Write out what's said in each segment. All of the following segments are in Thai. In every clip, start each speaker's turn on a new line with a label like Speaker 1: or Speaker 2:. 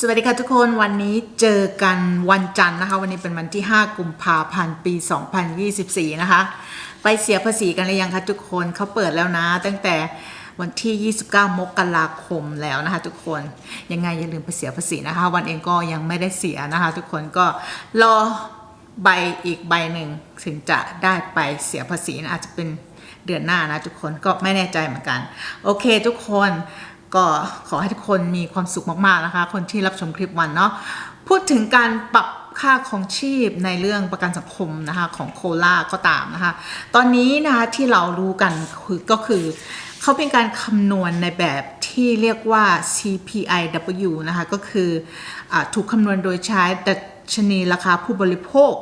Speaker 1: สวัสดีค่ะทุกคนวันนี้เจอกันวันจันทร์นะคะ วันนี้เป็นวันที่ 5 กุมภาพันธ์ปี 2024 นะคะ ไปเสียภาษีกันหรือยังคะทุกคนเขาเปิดแล้วนะ ตั้งแต่วันที่ 29 มกราคมแล้วนะคะ ทุกคนยังไงอย่าลืมไปเสียภาษีนะคะ วันเองก็ยังไม่ได้เสียนะคะ ทุกคนก็รอใบอีกใบหนึ่งถึงจะได้ไปเสียภาษีนะอาจจะเป็นเดือนหน้านะทุกคนก็ไม่แน่ใจเหมือนกัน โอเค ทุกคน ก็ขอให้ทุกคนมีความสุขมากๆนะคะ คนที่รับชมคลิปวันเนาะพูดถึงการปรับค่าของชีพในเรื่องประกันสังคมนะคะของโคลาก็ตามนะคะ ตอนนี้นะคะที่เรารู้กันคือก็คือเขาเป็นการคำนวณในแบบที่เรียกว่า CPIW นะคะก็คืออถูกคำนวณโดยใช้ดัชนีราคาผู้บริโภค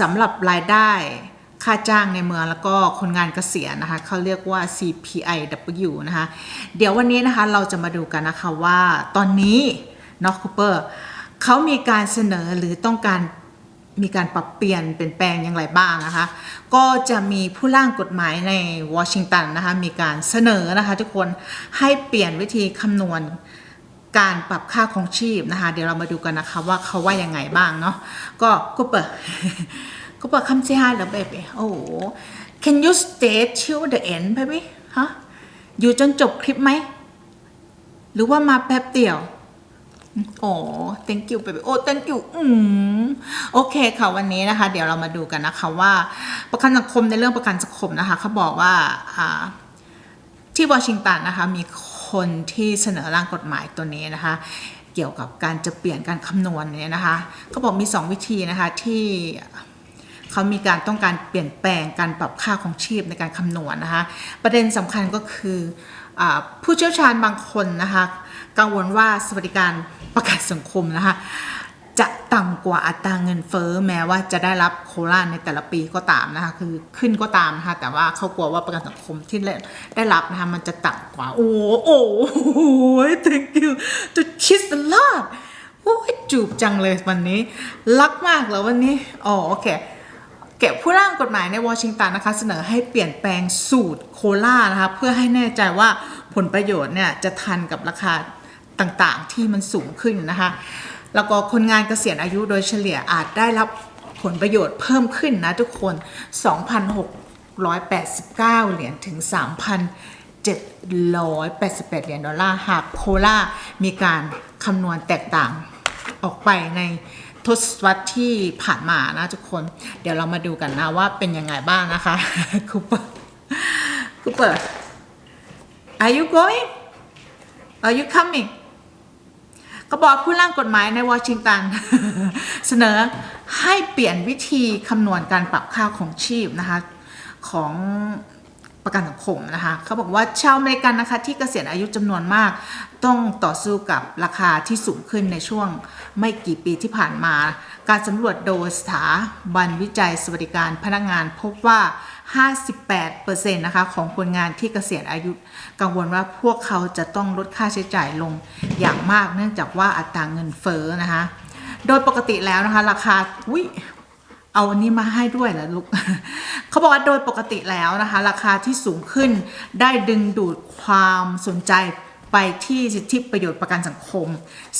Speaker 1: สำหรับรายได้ ค่าจ้างในเมืองแล้วก็คนงานเกษียณนะคะเขาเรียกว่า CPIW นะคะเดี๋ยววันนี้นะคะเราจะมาดูกันนะคะว่าตอนนี้นอกคูเปอร์เขามีการเสนอหรือต้องการมีการปรับเปลี่ยนเปลี่ยนแปลงอย่างไรบ้างนะคะ ก็จะมีผู้ร่างกฎหมายในวอชิงตันนะคะมีการเสนอนะคะทุกคนให้เปลี่ยนวิธีคำนวณการปรับค่าของชีพนะคะ เดี๋ยวเรามาดูกันนะคะว่าเขาว่ายังไงบ้างเนาะก็กูเปิด กูเปิดคำเสียหายแล้วเบบี้โอ้โห can you stay till the end baby ฮะอยู่จนจบคลิปไหม หรือว่ามาแป๊บเดียวโอ้ thank you baby โอ้ thank you อืมโอเคค่ะวันนี้นะคะ เดี๋ยวเรามาดูกันนะคะว่าประกันสังคมในเรื่องประกันสังคมนะคะเขาบอกว่าอ่าที่วอชิงตันนะคะมีคนที่เสนอร่างกฎหมายตัวนี้นะคะ เกี่ยวกับการจะเปลี่ยนการคำนวณเนี่ยนะคะเขาบอกมี 2 วิธีนะคะที่ เขามีการต้องการเปลี่ยนแปลงการปรับค่าของชีพในการคำนวณนะคะ ประเด็นสำคัญก็คืออผู้เชี่ยวชาญบางคนนะคะกังวลว่าสวัสดิการประกันสังคมนะคะจะต่ำกว่าอัตราเงินเฟ้อแม้ว่าจะได้รับโคราในแต่ละปีก็ตามนะคะคือขึ้นก็ตามนะคะแต่ว่าเขากลัวว่าประกันสังคมที่ได้รับนะคะมันจะต่ำกว่า โอ้โอ้โห thank you to kiss a lot โอ้ยจูบจังเลยวันนี้ รักมากเลยวันนี้อ๋อโอเค เก็บผู้ร่างกฎหมายในวอชิงตันนะคะเสนอให้เปลี่ยนแปลงสูตรโคล่านะคะเพื่อให้แน่ใจว่าผลประโยชน์เนี่ยจะทันกับราคาต่างๆที่มันสูงขึ้นนะคะ แล้วก็คนงานเกษียณอายุโดยเฉลี่ยอาจได้รับผลประโยชน์เพิ่มขึ้นนะทุกคน 2,689 เหรียญถึง 3,788 เหรียญดอลลาร์หากโคล่ามีการคำนวณแตกต่างออกไปใน ทศวรรษที่ผ่านมานะทุกคน เดี๋ยวเรามาดูกันนะว่าเป็นยังไงบ้างนะคะคูเปอร์คูเปอร์ Are you going Are you coming ก็บอกผู้ร่างกฎหมายในวอชิงตัน เสนอให้เปลี่ยนวิธีคำนวณการปรับค่าของชีพนะคะ ของ ประกันสังคมนะคะเขาบอกว่าชาวอเมริกันนะคะที่เกษียณอายุจำนวนมาก ต้องต่อสู้กับราคาที่สูงขึ้นในช่วงไม่กี่ปีที่ผ่านมา การสำรวจโดยสถาบันวิจัยสวัสดิการพนักงานพบว่า 58%นะคะของคนงานที่เกษียณอายุ กังวลว่าพวกเขาจะต้องลดค่าใช้จ่ายลงอย่างมาก เนื่องจากว่าอัตราเงินเฟ้อนะคะโดยปกติแล้วนะคะราคาอุ้ย เอาอันนี้มาให้ด้วยนะลูกเขาบอกว่าโดยปกติแล้วนะคะ ราคาที่สูงขึ้นได้ดึงดูดความสนใจไปที่สิทธิประโยชน์ประกันสังคม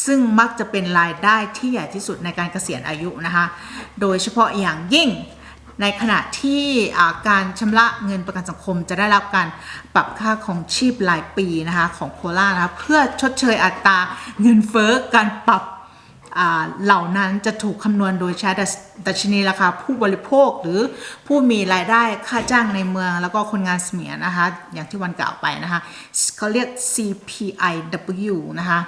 Speaker 1: ซึ่งมักจะเป็นรายได้ที่ใหญ่ที่สุดในการเกษียณอายุนะคะ โดยเฉพาะอย่างยิ่งในขณะที่การชำระเงินประกันสังคมจะได้รับการปรับค่าของชีพรายปีนะคะของโครานะคะเพื่อชดเชยอัตราเงินเฟ้อการปรับ เหล่านั้นจะถูกคำนวณโดยใช้ดัชนีราคาผู้บริโภคหรือผู้มีรายได้ค่าจ้างในเมือง แล้วก็คนงานเสมียนนะคะ อย่างที่วันกล่าวไปนะคะเขาเรียก CPIW นะคะ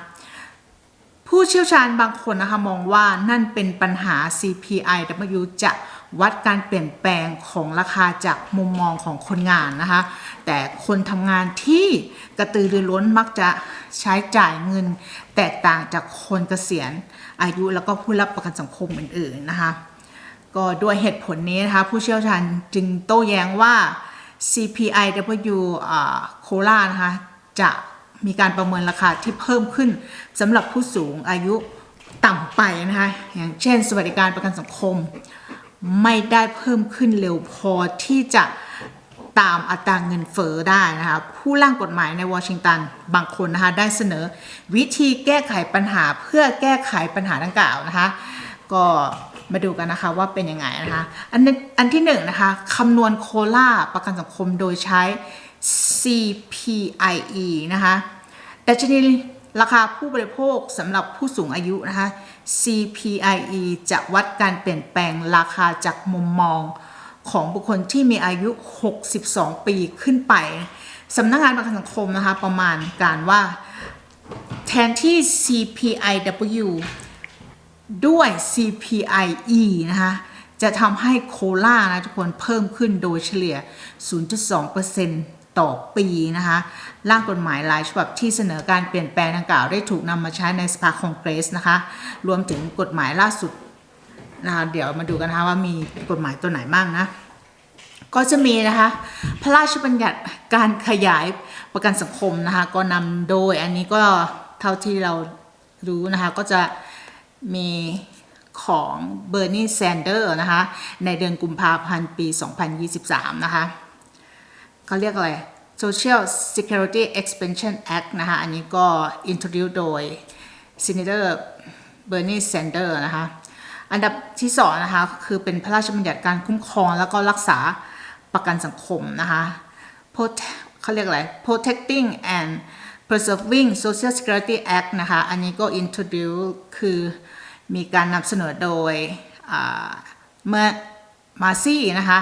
Speaker 1: ผู้เชี่ยวชาญบางคนนะคะมองว่านั่นเป็นปัญหา CPIW จะวัดการเปลี่ยนแปลงของราคาจากมุมมองของคนงานนะคะ แต่คนทำงานที่กระตือรือร้นมักจะใช้จ่ายเงิน แตกต่างจากคนเกษียณ อายุแล้วก็ผู้รับประกันสังคมอื่นๆนะคะก็ด้วยเหตุผลนี้นะคะผู้เชี่ยวชาญจึงโต้แย้งว่า CPIW อ่าโครานะคะจะมีการประเมินราคาที่เพิ่มขึ้นสำหรับผู้สูงอายุต่ำไปนะคะอย่างเช่น สวัสดิการประกันสังคม ไม่ได้เพิ่มขึ้นเร็วพอที่จะ ตามอัตราเงินเฟ้อได้นะคะผู้ร่างกฎหมายในวอชิงตันบางคนนะคะได้เสนอวิธีแก้ไขปัญหาเพื่อแก้ไขปัญหาดังกล่าวนะคะก็มาดูกันนะคะว่าเป็นยังไงนะคะอันอันที่หนึ่งนะคะคำนวณโคล่าประกันสังคมโดยใช้ CPIE นะคะดัชนีราคาผู้บริโภคสำหรับผู้สูงอายุนะคะ CPIE จะวัดการเปลี่ยนแปลงราคาจากมุมมอง ของบุคคลที่มีอายุ 62 ปีขึ้นไปสำนักงานประกันสังคมนะคะประมาณการว่าแทนที่ CPIW ด้วย CPIE นะคะจะทำให้โคล่านะทุกคนเพิ่มขึ้นโดยเฉลี่ย 0.2%ต่อปีนะคะร่างกฎหมายหลายฉบับที่เสนอการเปลี่ยนแปลงดังกล่าวได้ถูกนำมาใช้ในสภาคองเกรสนะคะ รวมถึงกฎหมายล่าสุด นะคะเดี๋ยวมาดูกันนะคะว่ามีกฎหมายตัวไหนบ้างนะ ก็จะมีนะคะพระราชบัญญัติการขยายประกันสังคมนะคะก็นำโดยอันนี้ก็เท่าที่เรารู้นะคะก็จะมีของเบอร์นีแซนเดอร์นะคะในเดือนกุมภาพันธ์ปี 2023 นะคะเขาเรียกอะไร Social Security Expansion Act นะคะอันนี้ก็ introduce โดย Senator Bernie Sanders นะคะ อันดับที่สองนะคะคือเป็นพระราชบัญญัติการคุ้มครองแล้วก็รักษาประกันสังคมนะคะเขาเรียกอะไร protecting and preserving social security act นะคะ อันนี้ก็ introduce คือมีการนำเสนอโดยเมื่อมาซี่นะคะ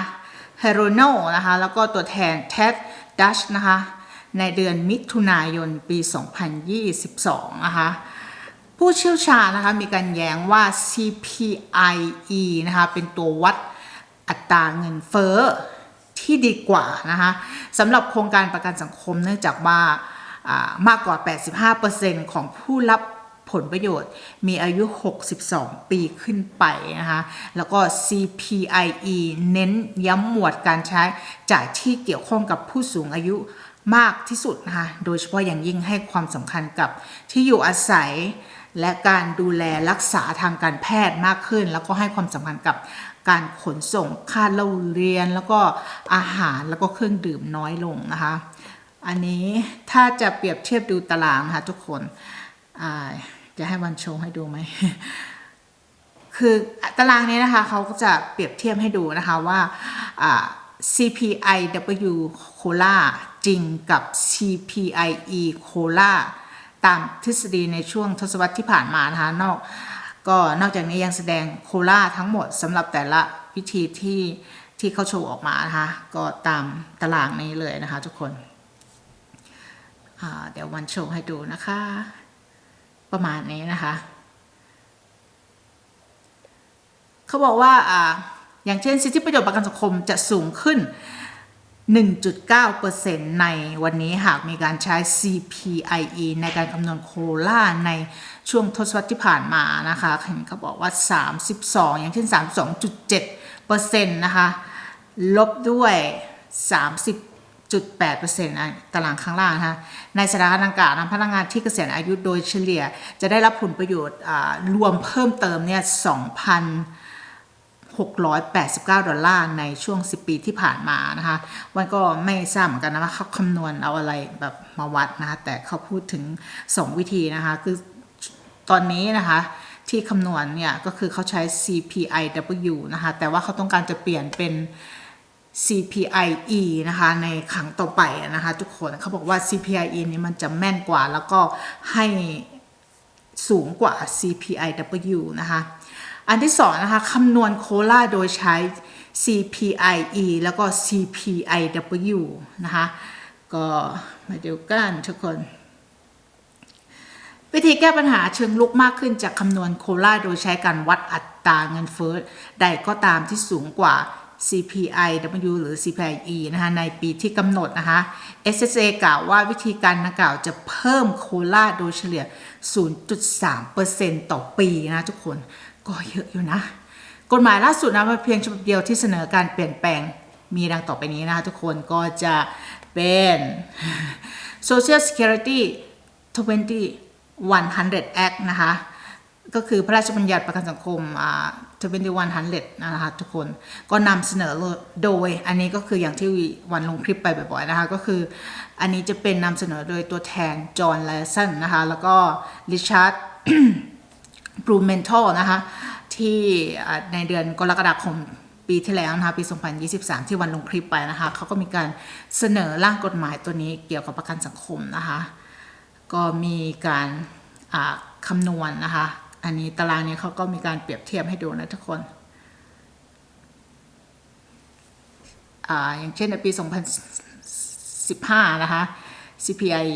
Speaker 1: เฮโรโนนะคะ แล้วก็ตัวแทนเท็ดดัชนะคะ ในเดือนมิถุนายนปี 2022 นะคะ ผู้เชี่ยวชาญนะคะมีการแย้งว่า CPIE นะคะเป็นตัววัดอัตราเงินเฟ้อที่ดีกว่านะคะสำหรับโครงการประกันสังคมเนื่องจากว่าอ่ามากกว่า 85%ของผู้รับผลประโยชน์มีอายุ 62 ปีขึ้นไปนะคะ แล้วก็ CPIE เน้นย้ำหมวดการใช้จ่ายที่เกี่ยวข้องกับผู้สูงอายุมากที่สุดนะคะ โดยเฉพาะอย่างยิ่งให้ความสำคัญกับที่อยู่อาศัย และการดูแลรักษาทางการแพทย์มากขึ้น แล้วก็ให้ความสำคัญกับการขนส่งค่าเล่าเรียน แล้วก็อาหารแล้วก็เครื่องดื่มน้อยลงนะคะ อันนี้ถ้าจะเปรียบเทียบดูตารางนะคะทุกคนจะให้วันโชว์ให้ดูไหมคือตารางนี้นะคะเขาก็จะเปรียบเทียบให้ดูนะคะว่าอ่า CPIW โคลาจริงกับ CPIE โคลา ตามทฤษฎีในช่วงทศวรรษที่ผ่านมานะคะนอกก็นอกจากนี้ยังแสดงโคลาทั้งหมดสำหรับแต่ละวิธีที่ที่เขาโชว์ออกมานะคะก็ตามตารางนี้เลยนะคะทุกคนเดี๋ยววันโชว์ให้ดูนะคะ ประมาณนี้นะคะเขาบอกว่าอ่าอย่างเช่นสิทธิประโยชน์ประกันสังคมจะสูงขึ้น 1.9%ในวันนี้หากมีการใช้ CPIE ในการคำนวณโคล่าในช่วงทศวรรษที่ผ่านมานะคะเห็นเขาบอกว่า 32 อย่างเช่น 32.7%นะคะลบด้วย 30.8%นตารางข้างล่างนะคะในสถานการณ์ดังกล่าวนะพนักงานที่เกษียณอายุโดยเฉลี่ย จะได้รับผลประโยชน์รวมเพิ่มเติมเนี่ย2,000 689 ดอลลาร์ในช่วง 10 ปีที่ผ่านมานะคะวันก็ไม่ทราบเหมือนกันนะว่าเขาคำนวณเอาอะไรแบบมาวัดนะคะแต่เขาพูดถึง 2 วิธีนะคะคือตอนนี้นะคะที่คำนวณเนี่ยก็คือเขาใช้ CPIW นะคะแต่ว่าเขาต้องการจะเปลี่ยนเป็น CPIE นะคะในครั้งต่อไปนะคะทุกคนเขาบอกว่า CPIE นี้มันจะแม่นกว่าแล้วก็ให้สูงกว่า CPIW นะคะ อันที่สองนะคะคำนวณโคลาโดยใช้ CPIE แล้วก็ CPIW นะคะก็มาดูกันทุกคน วิธีแก้ปัญหาเชิงลุกมากขึ้นจากคำนวณโคลาโดยใช้การวัดอัตราเงินเฟ้อใดก็ตามที่สูงกว่า CPIW หรือ CPIE นะคะในปีที่กำหนดนะคะ SSA กล่าวว่าวิธีการดังกล่าวจะเพิ่มโคลาโดยเฉลี่ย 0.3%ต่อปีนะทุกคน ก็เยอะอยู่นะ กฎหมายล่าสุดนะมันเพียงฉบับเดียวที่เสนอการเปลี่ยนแปลงมีดังต่อไปนี้นะคะทุกคนก็จะเป็น Social Security 2100 Act นะคะ ก็คือพระราชบัญญัติประกันสังคมอ่า2100 นะคะทุกคนก็นำเสนอโดย อันนี้ก็คืออย่างที่วันลงคลิปไปบ่อยๆนะคะก็คืออันนี้จะเป็นนำเสนอโดยตัวแทนจอห์นไลสันนะคะแล้วก็ริชาร์ด บรูเมนทัลนะคะที่ในเดือนกรกฎาคมปีที่แล้วนะคะปี 2023 ที่วันลงคลิปไปนะคะเขาก็มีการเสนอร่างกฎหมายตัวนี้เกี่ยวกับประกันสังคมนะคะก็มีการอ่าคำนวณนะคะ อันนี้ตารางนี้เขาก็มีการเปรียบเทียบให้ดูนะทุกคนออย่างเช่นในปี 2015 นะคะ CPI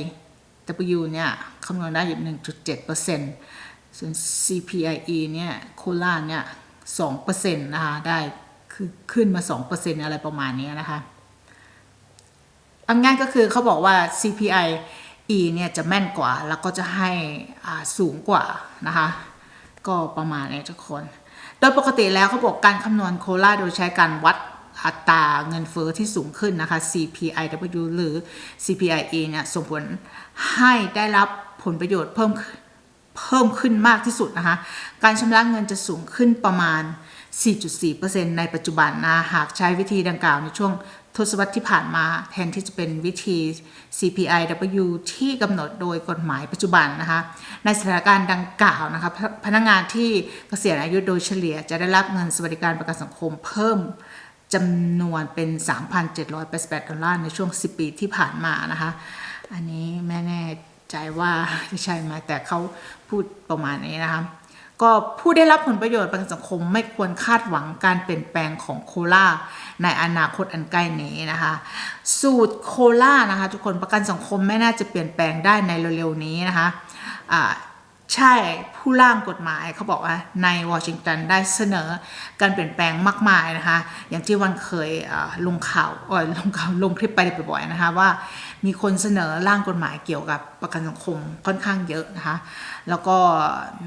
Speaker 1: W เนี่ยคำนวณได้อยู่1.7% ส่วน CPIE เนี่ยโคราชเนี่ย2%นต์นะคะได้คือขึ้นมา2%อร์เซ็นต์อะไรประมาณนี้นะคะอันง่ายก็คือเขาบอกว่า CPI E เนี่ยจะแม่นกว่าแล้วก็จะให้สูงกว่านะคะก็ประมาณนี้ทุกคน โดยปกติแล้วเขาบอกการคำนวณโคล่าโดยใช้การวัดอัตราเงินเฟอ้อที่สูงขึ้นนะคะ CPIW หรือ CPIE เนี่ยส่งผลให้ได้รับผลประโยชน์เพิ่ม เพิ่มขึ้นมากที่สุดนะคะ การชำระเงินจะสูงขึ้นประมาณ 4.4%ในปัจจุบันนะหากใช้วิธีดังกล่าวในช่วงทศวรรษที่ผ่านมาแทนที่จะเป็นวิธี CPIW ที่กำหนดโดยกฎหมายปัจจุบันนะคะ ในสถานการณ์ดังกล่าวนะคะพพนักงานที่เกษียณอายุโดยเฉลี่ยจะได้รับเงินสวัสดิการประกันสังคมเพิ่มจำนวนเป็น 3,788 ดอลลาร์ในช่วง 10 ปีที่ผ่านมานะคะ อันนี้แม่แน่ใจว่าจะใช่ไหมแต่เขา พูดประมาณนี้นะคะก็ผู้ได้รับผลประโยชน์ประกันสังคมไม่ควรคาดหวังการเปลี่ยนแปลงของโคล่าในอนาคตอันใกล้นี้นะคะ สูตรโคล่านะคะ ทุกคนประกันสังคมไม่น่าจะเปลี่ยนแปลงได้ในเร็วๆนี้นะคะ ใช่ผู้ร่างกฎหมายเขาบอกว่าในวอชิงตันได้เสนอการเปลี่ยนแปลงมากมายนะคะ อย่างที่วันเคยลงข่าวออลงข่าวลงคลิปไปบ่อยๆนะคะว่ามีคนเสนอร่างกฎหมายเกี่ยวกับประกันสังคมค่อนข้างเยอะนะคะ แล้วก็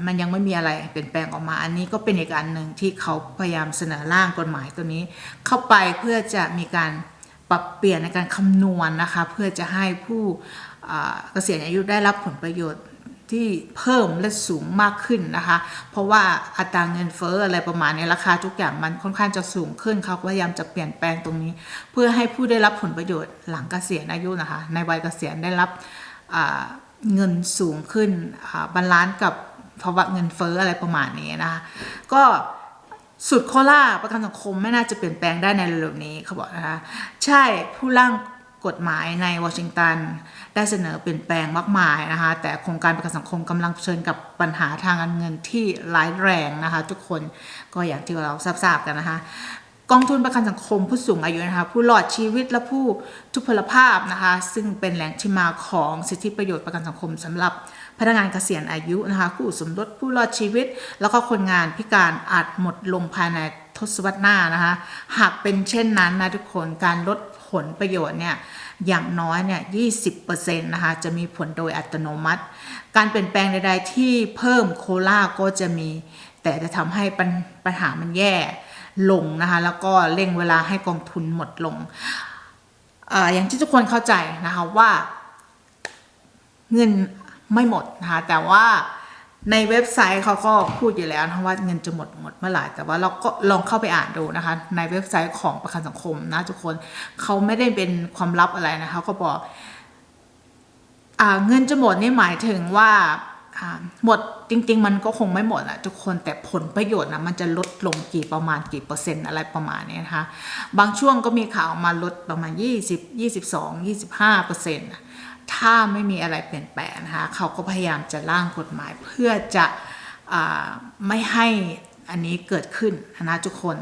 Speaker 1: มันยังไม่มีอะไรเปลี่ยนแปลงออกมา อันนี้ก็เป็นอีกอันหนึ่งที่เขาพยายามเสนอร่างกฎหมายตัวนี้ เข้าไปเพื่อจะมีการปรับเปลี่ยนในการคำนวณนะคะ เพื่อจะให้ผู้เกษียณอายุได้รับผลประโยชน์ ที่เพิ่มและสูงมากขึ้นนะคะ เพราะว่าอัตราเงินเฟ้ออะไรประมาณนี้ราคาทุกอย่างมันค่อนข้างจะสูงขึ้นเขาพยายามจะเปลี่ยนแปลงตรงนี้ เพื่อให้ผู้ได้รับผลประโยชน์หลังเกษียณอายุนะคะ ในวัยเกษียณได้รับเงินสูงขึ้นบาลานซ์กับภาวะเงินเฟ้ออะไรประมาณนี้นะคะก็สุดโคล่าประกันสังคมไม่น่าจะเปลี่ยนแปลงได้ในเร็วๆนี้เขาบอกนะคะ ใช่ผู้ร่าง กฎหมายในวอชิงตันได้เสนอเปลี่ยนแปลงมากมายนะคะ แต่โครงการประกันสังคมกำลังเผชิญกับปัญหาทางการเงินที่ร้ายแรงนะคะ ทุกคนก็อย่างที่เราทราบๆกันนะคะกองทุนประกันสังคมผู้สูงอายุนะคะผู้หลอดชีวิตและผู้ทุพพลภาพนะคะซึ่งเป็นแหล่งที่มาของสิทธิประโยชน์ประกันสังคมสำหรับพนักงานเกษียณอายุนะคะผู้สมรสผู้รอดชีวิต แล้วก็คนงานพิการอาจหมดลงภายในทศวรรษหน้านะคะหากเป็นเช่นนั้นนะทุกคนการลด ผลประโยชน์เนี่ยอย่างน้อยเนี่ย20นะคะจะมีผลโดยอัตโนมัติ การเปลี่ยนแปลงใดๆที่เพิ่มโคล่าก็จะมี แต่จะทำให้ปัญปญหามันแย่ลงนะคะแล้วก็เร่งเวลาให้กองทุนหมดลงออย่างที่ทุกคนเข้าใจนะคะว่าเงินไม่หมดนะคะแต่ว่า ในเว็บไซต์เขาก็พูดอยู่แล้วนะว่าเงินจะหมดหมดเมื่อไหร่แต่ว่าเราก็ลองเข้าไปอ่านดูนะคะ ในเว็บไซต์ของประกันสังคมนะทุกคนเขาไม่ได้เป็นความลับอะไรนะคะเขาบอกอเงินจะหมดนี่หมายถึงว่าอ่าหมดจริง ๆ มันก็คงไม่หมดอะทุกคนแต่ผลประโยชน์นะมันจะลดลงกี่ประมาณกี่เปอร์เซ็นต์อะไรประมาณนี้นะคะ บางช่วงก็มีข่าวมาลดประมาณ 20 22 25เปอร์เซ็นต์ ถ้าไม่มีอะไรเปลี่ยนแปลงนะคะเขาก็พยายามจะร่างกฎหมายเพื่อจะอไม่ให้อันนี้เกิดขึ้นนะทุกคน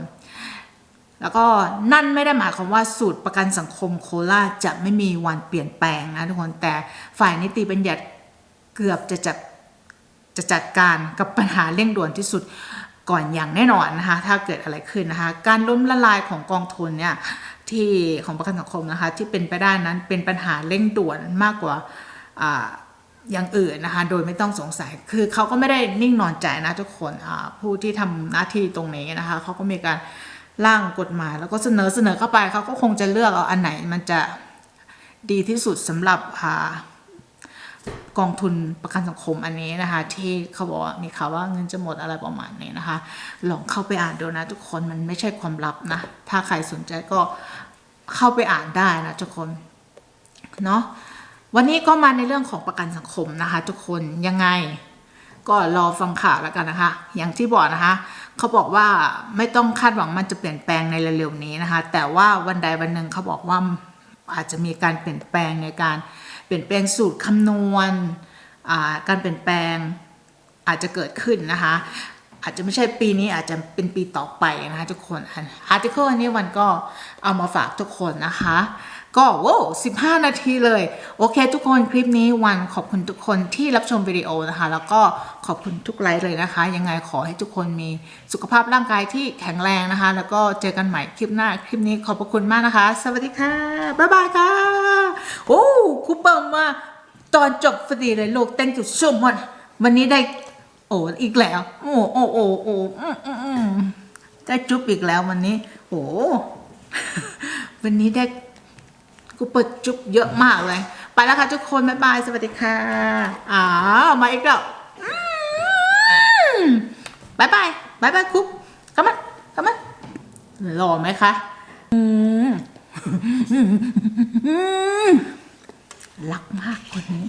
Speaker 1: แล้วก็นั่นไม่ได้หมายความว่าสูตรประกันสังคมโคราชจะไม่มีวันเปลี่ยนแปลงนะทุกคนแต่ฝ่ายนิติบัญญัติเกือบจะจัดจะจัดการกับปัญหาเร่งด่วนที่สุดก่อนอย่างแน่นอนนะคะถ้าเกิดอะไรขึ้นนะคะการล้มละลายของกองทุนเนี่ย ที่ของประกันสังคมนะคะ ที่เป็นไปได้นั้นเป็นปัญหาเร่งด่วนมากกว่าอย่างอื่นนะคะ โดยไม่ต้องสงสัย คือเขาก็ไม่ได้นิ่งนอนใจนะทุกคนผู้ที่ทำหน้าที่ตรงนี้นะคะเขาก็มีการร่างกฎหมาย แล้วก็เสนอเสนอเข้าไปเขาก็คงจะเลือกเอาอันไหนมันจะดีที่สุดสำหรับ กองทุนประกันสังคมอันนี้นะคะ ที่เขาบอกว่ามีข่าวว่าเงินจะหมดอะไรประมาณนี้นะคะ ลองเข้าไปอ่านดูนะทุกคนมันไม่ใช่ความลับนะ ถ้าใครสนใจก็เข้าไปอ่านได้นะทุกคนเนาะวันนี้ก็มาในเรื่องของประกันสังคมนะคะ ทุกคนยังไงก็รอฟังข่าวแล้วกันนะคะ อย่างที่บอกนะคะ เขาบอกว่าไม่ต้องคาดหวังมันจะเปลี่ยนแปลงในเร็วๆนี้นะคะ แต่ว่าวันใดวันหนึ่งเขาบอกว่าอาจจะมีการเปลี่ยนแปลงในการ เปลี่ยนแปลงสูตรคำนวณการเปลี่ยนแปลงอาจจะเกิดขึ้นนะคะ อาจจะไม่ใช่ปีนี้อาจจะเป็นปีต่อไปนะคะทุกคนอาร์ติเคิลอันนี้วันก็เอามาฝากทุกคนนะคะ ก็โว้15นาทีเลย โอเค ทุกคนคลิปนี้วันขอบคุณทุกคนที่รับชมวิดีโอนะคะ แล้วก็ขอบคุณทุกไลค์เลยนะคะ ยังไงขอให้ทุกคนมีสุขภาพร่างกายที่แข็งแรงนะคะ แล้วก็เจอกันใหม่คลิปหน้าคลิปนี้ขอบพระคุณมากนะคะ สวัสดีค่ะบ๊ายบายค่ะโอ้คูเปอร์มาตอนจบพอดีเลยลูก thank you so much วันนี้ได้โอ้อีกแล้ว โอ้โอ้โอ้โอ้ได้จุ๊บอีกแล้ววันนี้ โอ้วันนี้ได้ กูเปิดจุ๊บเยอะมากเลย ไปแล้วค่ะทุกคน บ๊ายบาย สวัสดีค่ะอ๋อมาอีกแล้วบ๊ายบายบ๊ายบายคุกกลับมากลับมาหล่อไหมคะอืมรักมากคนนี้